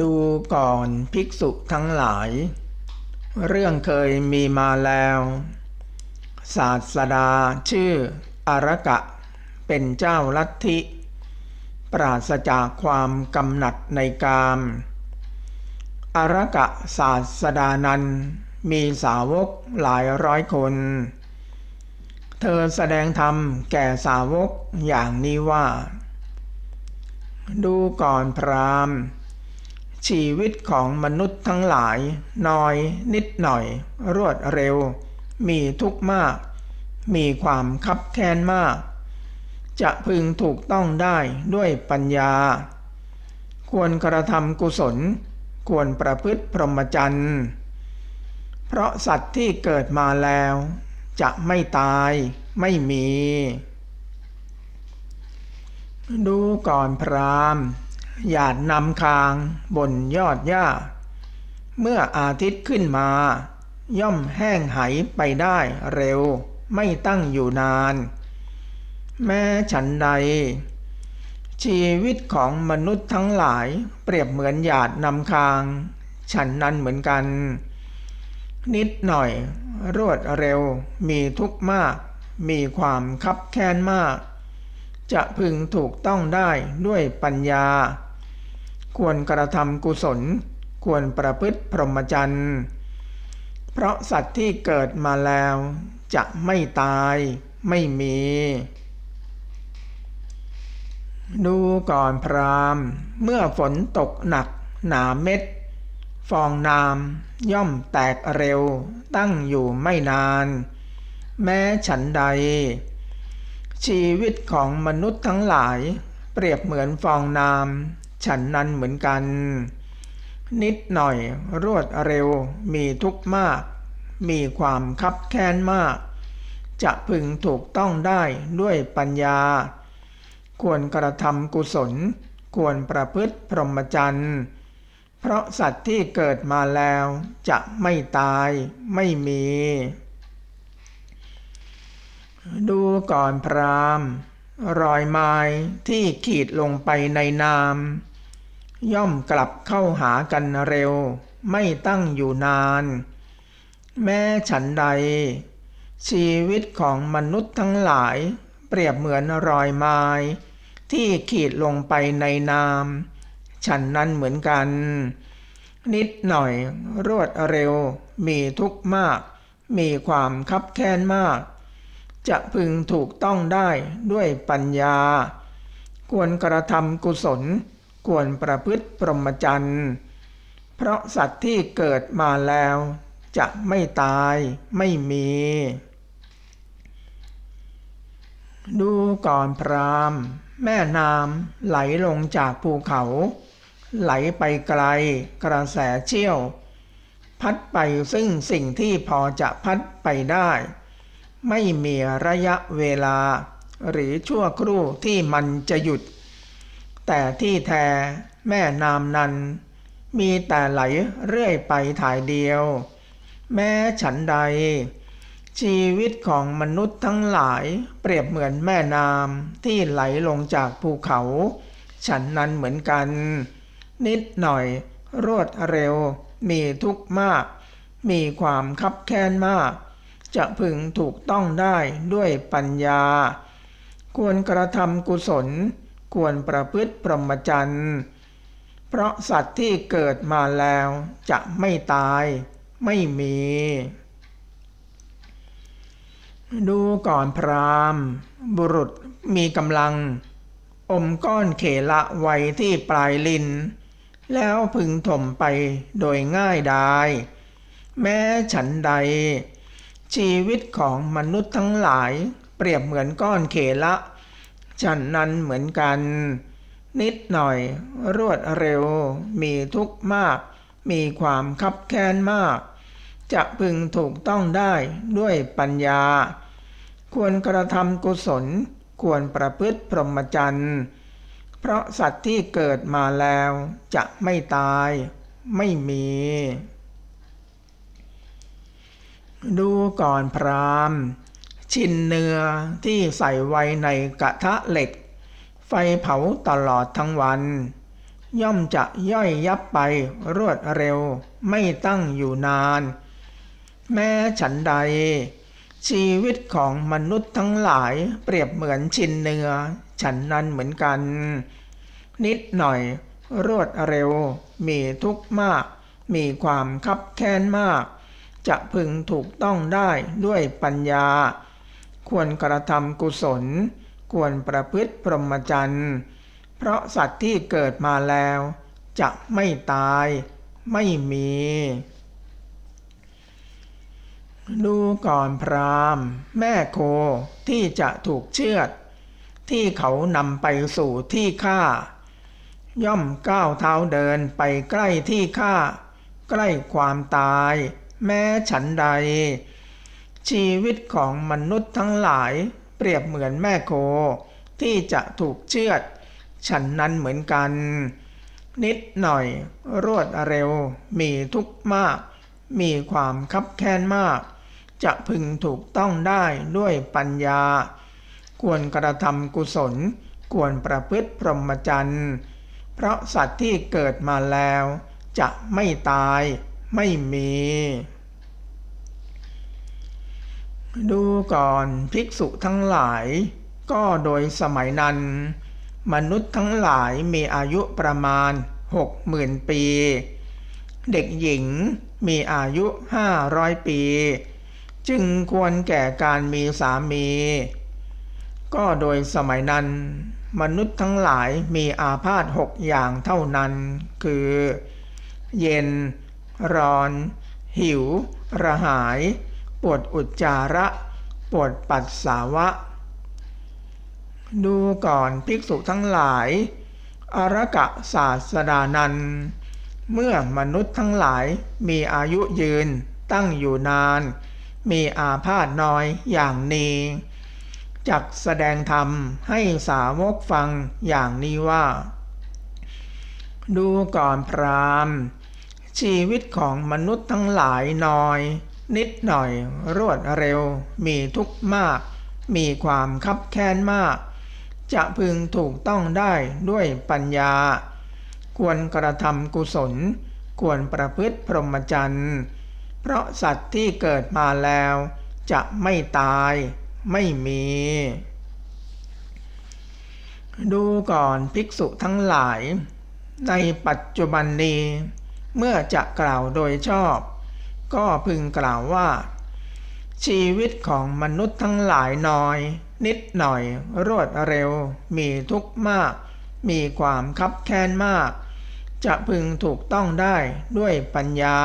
ดูก่อนภิกษุทั้งหลาย เรื่องเคยมีมาแล้ว ศาสดาชื่ออารกะ เป็นเจ้าลัทธิ ปราศจากความกำหนัดในกามอารกะศาสดานั้นมีสาวกหลายร้อยคน เธอแสดงธรรมแก่สาวกอย่างนี้ว่า ดูก่อนพราหมณ์ ชีวิตของมนุษย์ทั้งหลาย น้อย นิดหน่อย รวดเร็ว มีทุกข์มาก มีความคับแค้นมาก จะพึงถูกต้องได้ด้วยปัญญา ควรกระทำกุศล ควรประพฤติพรหมจรรย์เพราะสัตว์ที่เกิดมาแล้ว จะไม่ตายไม่มี ดูก่อนพรามณ์ หยาดนำคางบนยอดหญ้า เมื่ออาทิตย์ขึ้นมา ย่อมแห้งหายไปได้เร็วไม่ตั้งอยู่นาน แม้ฉันใด ชีวิตของมนุษย์ทั้งหลายเปรียบเหมือนหยาดนำคาง ฉันนั้นเหมือนกัน นิดหน่อย รวดเร็วมีทุกข์มาก มีความคับแค้นมาก จะพึงถูกต้องได้ด้วยปัญญา ควรกระทำกุศล ควรประพฤติพรหมจรรย์ เพราะสัตว์ที่เกิดมาแล้ว จะไม่ตายไม่มี ดูก่อนพรามณ์เมื่อฝนตกหนักหนาเม็ด ฟองน้ำย่อมแตกเร็วตั้งอยู่ไม่นาน แม้ฉันใด ชีวิตของมนุษย์ทั้งหลายเปรียบเหมือนฟองน้ำ ฉันนั้นเหมือนกัน นิดหน่อยรวดเร็วมีทุกข์มาก มีความคับแค้นมาก จะพึงถูกต้องได้ด้วยปัญญา ควรกระทำกุศล ควรประพฤติพรหมจรรย์เพราะสัตว์ที่เกิดมาแล้วจะไม่ตายไม่มี ดูก่อนพรามณ์รอยไม้ที่ขีดลงไปในน้ำ ย่อมกลับเข้าหากันเร็ว ไม่ตั้งอยู่นาน แม้ฉันใด ชีวิตของมนุษย์ทั้งหลาย เปรียบเหมือนรอยไม้ที่ขีดลงไปในน้ำฉันนั้นเหมือนกัน นิดหน่อยรวดเร็ว มีทุกข์มาก มีความคับแค้นมาก จะพึงถูกต้องได้ด้วยปัญญา ควรกระทำกุศล ควรประพฤติพรมจรรย์ เพราะสัตว์ที่เกิดมาแล้ว จะไม่ตายไม่มี ดูก่อนพรามณ์แม่น้ำไหลลงจากภูเขา ไหลไปไกลกระแสเชี่ยว พัดไปซึ่งสิ่งที่พอจะพัดไปได้ ไม่มีระยะเวลา หรือชั่วครู่ที่มันจะหยุด แต่ที่แท้แม่น้ำนั้น มีแต่ไหลเรื่อยไปถ่ายเดียว แม้ฉันใด ชีวิตของมนุษย์ทั้งหลายเปรียบเหมือนแม่น้ำที่ไหลลงจากภูเขา ฉันนั้นเหมือนกัน นิดหน่อย รวดเร็ว มีทุกข์มาก มีความคับแค้นมาก จะพึงถูกต้องได้ด้วยปัญญา ควรกระทำกุศล ควรประพฤติพรหมจรรย์ เพราะสัตว์ที่เกิดมาแล้วจะไม่ตายไม่มี ดูก่อนพรามบุรุษมีกำลัง อมก้อนเขละไว้ที่ปลายลิ้น แล้วพึงถมไปโดยง่ายดาย แม้ฉันใด ชีวิตของมนุษย์ทั้งหลายเปรียบเหมือนก้อนเขละ ฉันนั้นเหมือนกัน นิดหน่อยรวดเร็ว มีทุกข์มาก มีความคับแค้นมาก จะพึงถูกต้องได้ด้วยปัญญา ควรกระทำกุศล ควรประพฤติพรหมจรรย์เพราะสัตว์ที่เกิดมาแล้วจะไม่ตาย ไม่มี ดูก่อนพรามณ์ ชิ้นเนื้อที่ใส่ไว้ในกระทะเหล็ก ไฟเผาตลอดทั้งวัน ย่อมจะย่อยยับไปรวดเร็วไม่ตั้งอยู่นาน แม้ฉันใด ชีวิตของมนุษย์ทั้งหลายเปรียบเหมือนชิ้นเนื้อ ฉันนั้นเหมือนกัน นิดหน่อยรวดเร็ว มีทุกข์มาก มีความคับแค้นมาก จะพึงถูกต้องได้ด้วยปัญญา ควรกระทำกุศล ควรประพฤติพรหมจรรย์ เพราะสัตว์ที่เกิดมาแล้ว จะไม่ตายไม่มี ดูก่อนพรามแม่โคที่จะถูกเชือด ที่เขานำไปสู่ที่ฆ่า ย่อมก้าวเท้าเดินไปใกล้ที่ฆ่า ใกล้ความตาย แม้ฉันใด ชีวิตของมนุษย์ทั้งหลาย เปรียบเหมือนแม่โค ที่จะถูกเชือด ฉันนั้นเหมือนกัน นิดหน่อย รวดเร็ว มีทุกข์มาก มีความคับแค้นมาก จะพึงถูกต้องได้ด้วยปัญญา ควรกระทำกุศล ควรประพฤติพรหมจรรย์เพราะสัตว์ที่เกิดมาแล้ว จะไม่ตายไม่มี ดูก่อนภิกษุทั้งหลาย ก็โดยสมัยนั้น มนุษย์ทั้งหลายมีอายุประมาณหกหมื่นปี เด็กหญิงมีอายุห้าร้อยปี จึงควรแก่การมีสามี ก็โดยสมัยนั้น มนุษย์ทั้งหลายมีอาพาธหกอย่างเท่านั้น คือ เย็น ร้อน หิว ระหาย ปวดอุจจาระ ปวดปัสสาวะ ดูก่อนภิกษุทั้งหลายอรกะศาสดานัน เมื่อมนุษย์ทั้งหลายมีอายุยืนตั้งอยู่นาน มีอาพาธน้อยอย่างนี้จักแสดงธรรมให้สาวกฟังอย่างนี้ว่า ดูก่อนพรามชีวิตของมนุษย์ทั้งหลายน้อย นิดหน่อย รวดเร็ว มีทุกข์มาก มีความคับแค้นมาก จะพึงถูกต้องได้ด้วยปัญญา ควรกระทำกุศล ควรประพฤติพรหมจรรย์ เพราะสัตว์ที่เกิดมาแล้ว จะไม่ตายไม่มี ดูก่อนภิกษุทั้งหลาย ในปัจจุบันนี้ เมื่อจะกล่าวโดยชอบ ก็พึงกล่าวว่า ชีวิตของมนุษย์ทั้งหลายน้อย นิดหน่อย รวดเร็ว มีทุกข์มาก มีความคับแค้นมาก จะพึงถูกต้องได้ด้วยปัญญา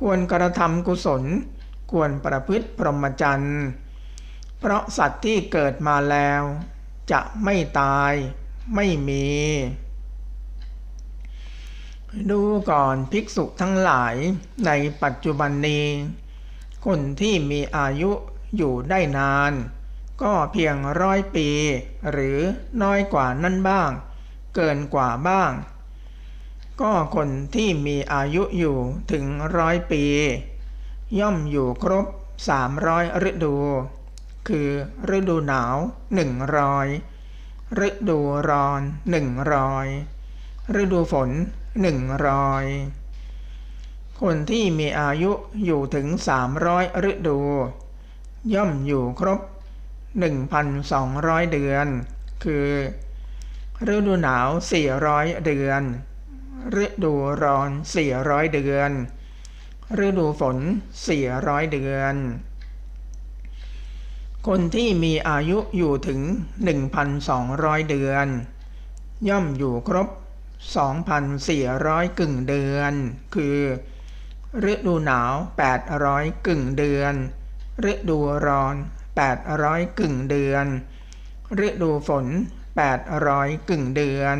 ควรกระทำกุศล ควรประพฤติพรหมจรรย์ เพราะสัตว์ที่เกิดมาแล้ว จะไม่ตาย ไม่มี ดูก่อนภิกษุทั้งหลายในปัจจุบันนี้ คนที่มีอายุอยู่ได้นาน ก็เพียงร้อยปี หรือน้อยกว่านั้นบ้าง เกินกว่าบ้าง ก็คนที่มีอายุอยู่ถึงร้อยปี ย่อมอยู่ครบสามร้อยฤดู คือฤดูหนาวหนึ่งร้อยฤดูร้อนหนึ่งร้อยฤดูฝน หนึ่งร้อยคนที่มีอายุอยู่ถึงสามร้อยฤดู ย่อมอยู่ครบหนึ่งพันสองร้อยเดือน คือฤดูหนาวสี่ร้อยเดือน ฤดูร้อนสี่ร้อยเดือน ฤดูฝนสี่ร้อยเดือนคนที่มีอายุอยู่ถึง 1,200 เดือน ย่อมอยู่ครบ 2,400 กึ่งเดือน คือฤดูหนาว 800 กึ่งเดือน ฤดูร้อน 800 กึ่งเดือน ฤดูฝน 800 กึ่งเดือน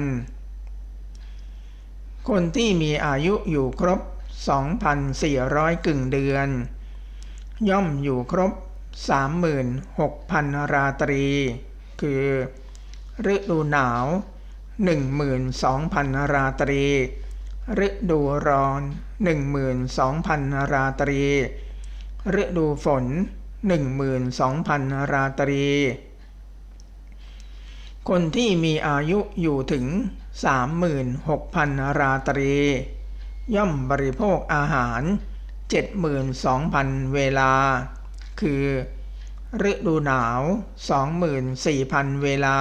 คนที่มีอายุอยู่ครบ 2,400 กึ่งเดือน ย่อมอยู่ครบ 36,000 ราตรี คือฤดูหนาว 12,000 ราตรี ฤดูร้อน 12,000 ราตรี ฤดูฝน 12,000 ราตรี คนที่มีอายุอยู่ถึงสามหมื่นหกพันราตรี ย่อมบริโภคอาหารเจ็ดหมื่นสองพันเวลา คือ ฤดูหนาวสองหมื่นสี่พันเวลา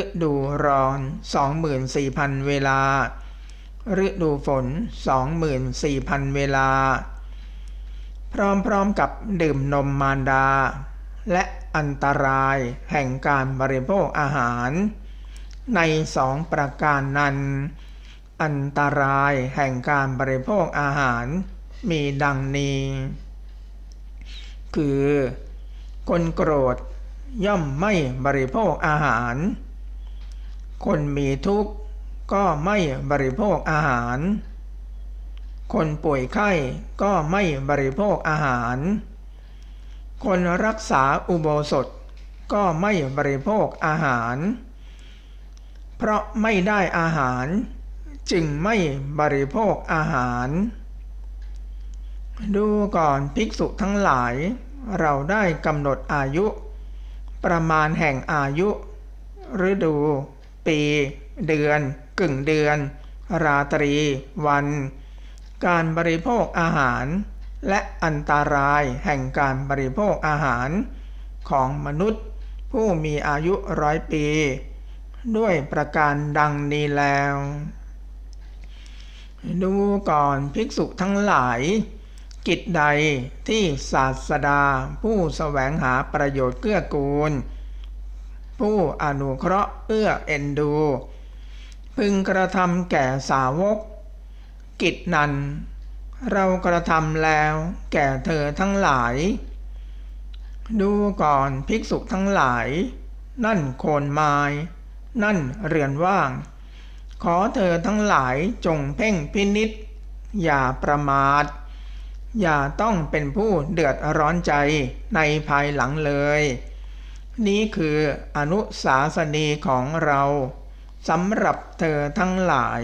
ฤดูร้อนสองหมื่นสี่พันเวลา ฤดูฝนสองหมื่นสี่พันเวลา พร้อมๆกับดื่มนมมารดา และอันตรายแห่งการบริโภคอาหาร ในสองประการนั้น อันตรายแห่งการบริโภคอาหารมีดังนี้ คือ คนโกรธย่อมไม่บริโภคอาหาร คนมีทุกข์ก็ไม่บริโภคอาหาร คนป่วยไข้ก็ไม่บริโภคอาหาร คนรักษาอุโบสถก็ไม่บริโภคอาหาร เพราะไม่ได้อาหาร จึงไม่บริโภคอาหาร ดูก่อนภิกษุทั้งหลาย เราได้กำหนดอายุ ประมาณแห่งอายุฤดู ปี เดือน กึ่งเดือน ราตรี วัน การบริโภคอาหาร และอันตรายแห่งการบริโภคอาหาร ของมนุษย์ ผู้มีอายุร้อยปี ด้วยประการดังนี้แล้ว ดูก่อนภิกษุทั้งหลาย กิจใดที่ศาสดาผู้แสวงหาประโยชน์เกื้อกูล ผู้อนุเคราะห์เอื้อเอ็นดู พึงกระทำแก่สาวก กิจนั้น เรากระทำแล้วแก่เธอทั้งหลาย ดูก่อนภิกษุทั้งหลาย นั่นโคนไม้ นั่นเรือนว่าง ขอเธอทั้งหลายจงเพ่งพินิษอย่าประมาท อย่าต้องเป็นผู้เดือดร้อนใจในภายหลังเลย นี้คืออนุสาสนีของเราสำหรับเธอทั้งหลาย